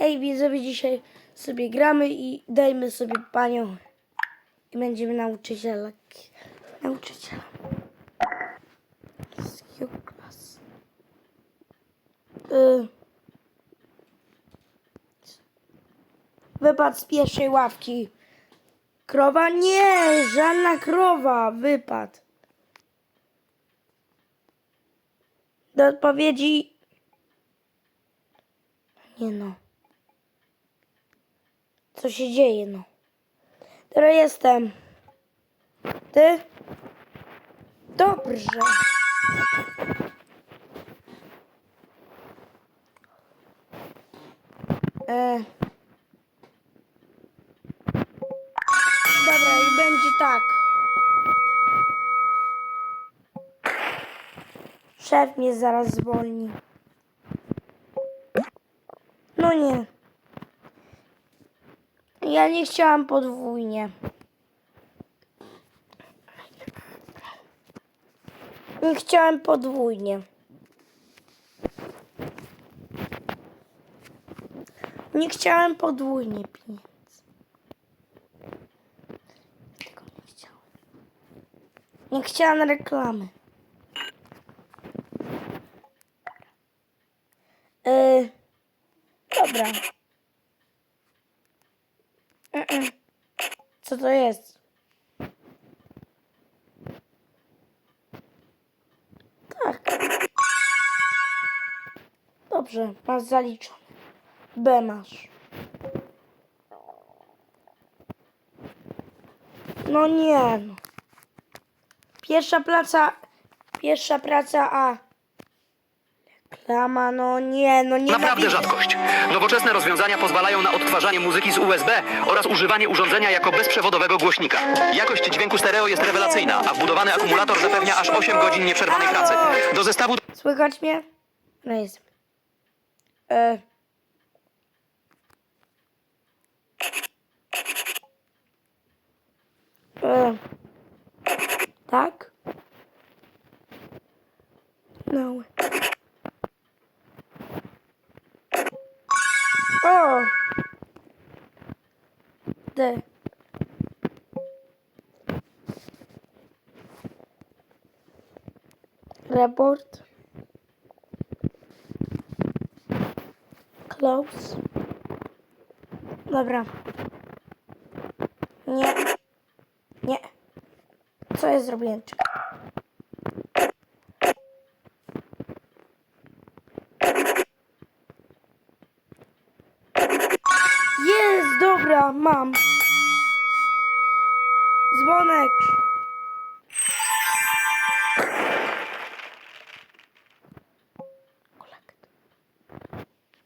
Ej, widzowie, dzisiaj sobie gramy i dajmy sobie panią. I będziemy. Z jakiego klasy? Y... Wypad z pierwszej ławki. Krowa? Nie, żadna krowa. Wypad. Do odpowiedzi. Nie no. Co się dzieje, no? Teraz jestem. Ty? Dobrze. E... Dobra, i będzie tak. Szef mnie zaraz zwolni. No nie. Ja nie chciałam podwójnie. Nie chciałem podwójnie. Nie chciałem podwójnie pieniędzy. Tego nie chciałem. Nie reklamy. Yy, dobra. Co to jest? Tak. Dobrze, masz zaliczone. B masz. No nie. no. Pierwsza praca. Pierwsza praca A. Reklama, no nie, no nie. Naprawdę rzadkość. Nowoczesne rozwiązania pozwalają na odtwarzanie muzyki z USB oraz używanie urządzenia jako bezprzewodowego głośnika. Jakość dźwięku stereo jest rewelacyjna, a wbudowany akumulator zapewnia aż 8 godzin nieprzerwanej pracy. Do zestawu Słychać mnie? No jest. E. E. Tak? No. O! D. Report. Close. Dobra. Nie. Nie. Co ja zrobiłem?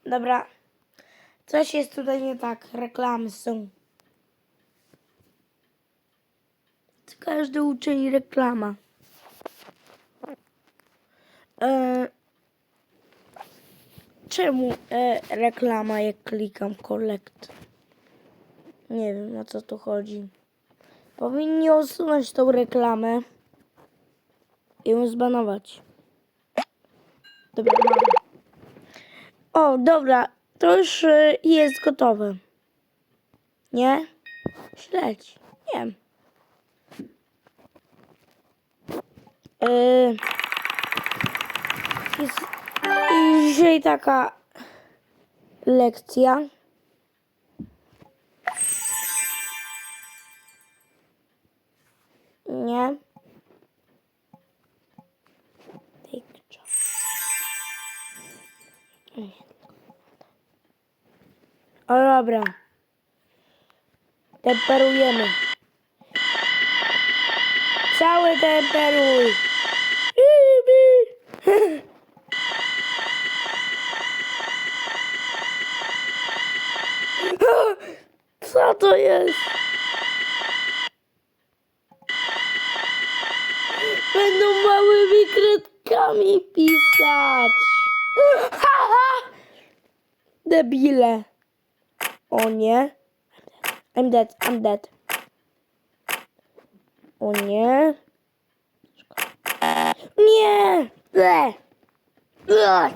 Dobra. Coś jest tutaj nie tak. Reklamy są. Każdy uczyni reklama. E, czemu e, reklama jak klikam collect? Nie wiem o co tu chodzi. Powinni usunąć tą reklamę i ją zbanować. Dobra, mam. O, dobra, to już y, jest gotowe. Nie? Śledź. Nie. Yy, jest dzisiaj taka lekcja. O dobra. Temperujemy. Cały temperuj. Co to jest? Będą małymi kredkami pisać. Debile. O nie. I'm dead, I'm dead. O nie. Nie! Ble! Ble!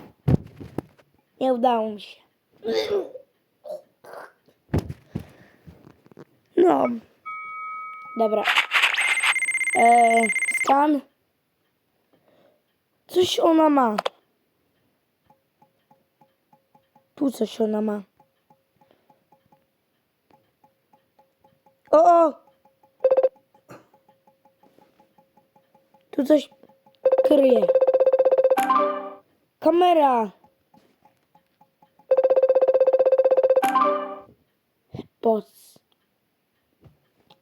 Nie udało mi się. No. Dobra. Eee, stan. Coś ona ma. Tu coś ona ma. O! o! Tu coś kryje. Kamera. Poc.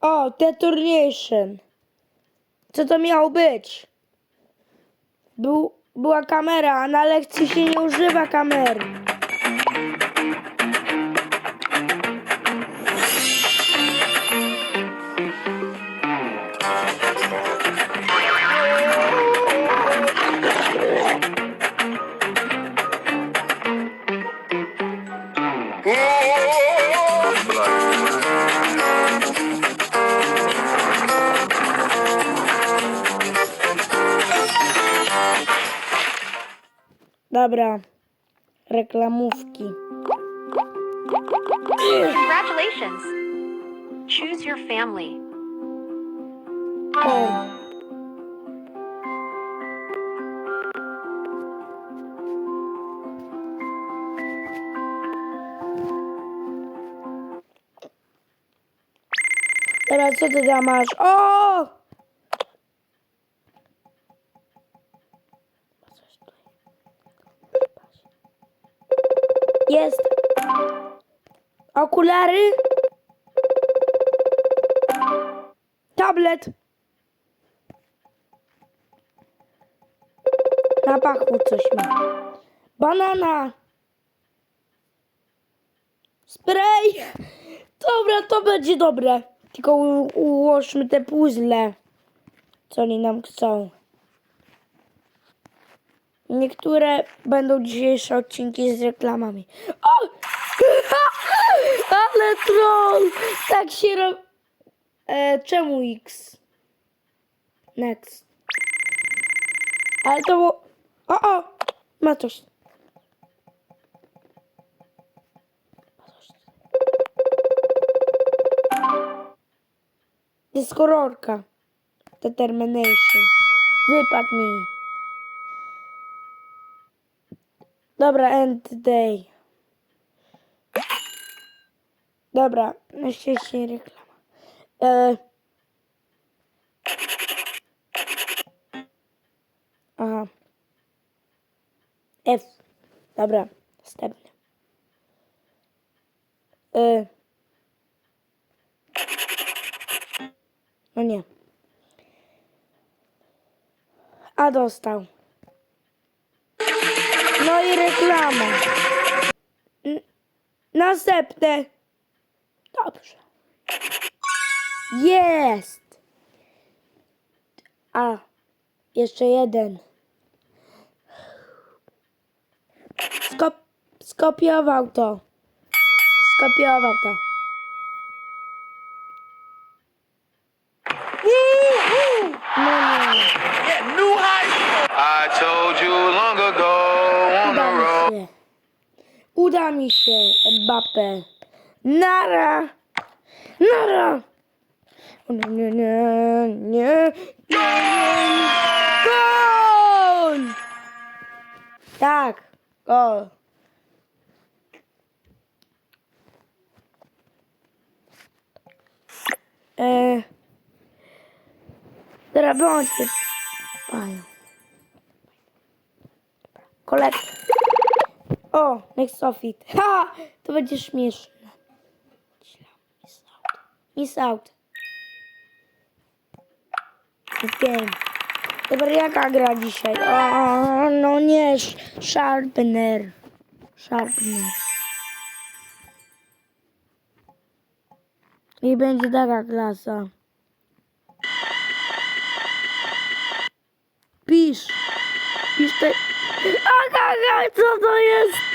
O, detonation. Co to miało być? Był, była kamera, a na lekcji się nie używa kamery. Dobra. Reklamówki. Congratulations! Choose your family. O. Co ty tam masz? O! Jest. Okulary. Tablet. Na pachu coś ma. Banana. Spray. Dobra, to będzie dobre. Tylko ułożmy te puzzle, co oni nam chcą. Niektóre będą dzisiejsze odcinki z reklamami. O! Ale troll! Tak się robi. E, czemu X? Next. Ale to było... O, o! Ma coś. Jest. Determination. Wypadł. Dobra, end day. Dobra, na szczęście reklama. E... Aha. F. Dobra, następny. E... No nie. A dostał. No i reklama. N- następne. Dobrze. Jest. A. Jeszcze jeden. Skop skopiował to. Skopiował to. Mi się, Mbappe. Nara. Nara. Nie, nie, nie, nie. nie. Gol! Tak, gol. E, teraz wyłączcie. Ajo. O, next ofit. Ha! To będzie śmieszne. Miss out. Miss out. Game. Dobra, jaka gra dzisiaj? O, no nie, Sharpener. Sharpener. I będzie taka klasa. Pisz. Pisz te... Aga, aga, co to jest?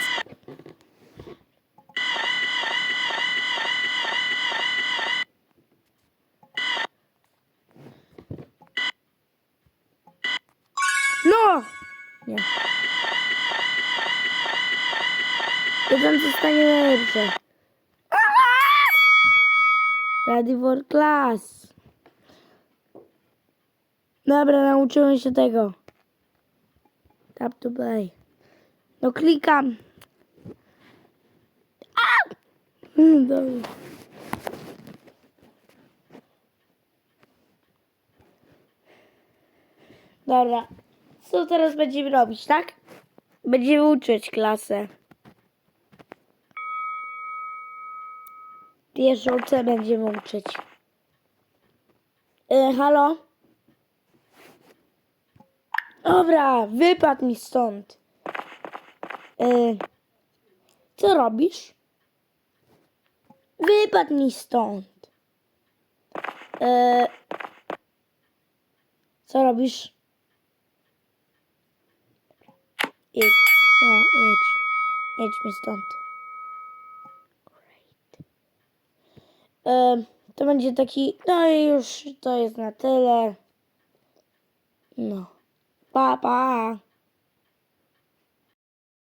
Nie. Jeden zostanie najlepszy. Ready for class. Dobra, nauczyłem się tego. Tap to play. No klikam. Dobra. Dobra. Co teraz będziemy robić, tak? Będziemy uczyć klasę. Pierwszą C będziemy uczyć. E, halo? Dobra, wypadł mi stąd. E, co robisz? Wypadł mi stąd. E, co robisz? Idź, no idź. Idź mi stąd. E, to będzie taki, no i już to jest na tyle. No. Pa, pa.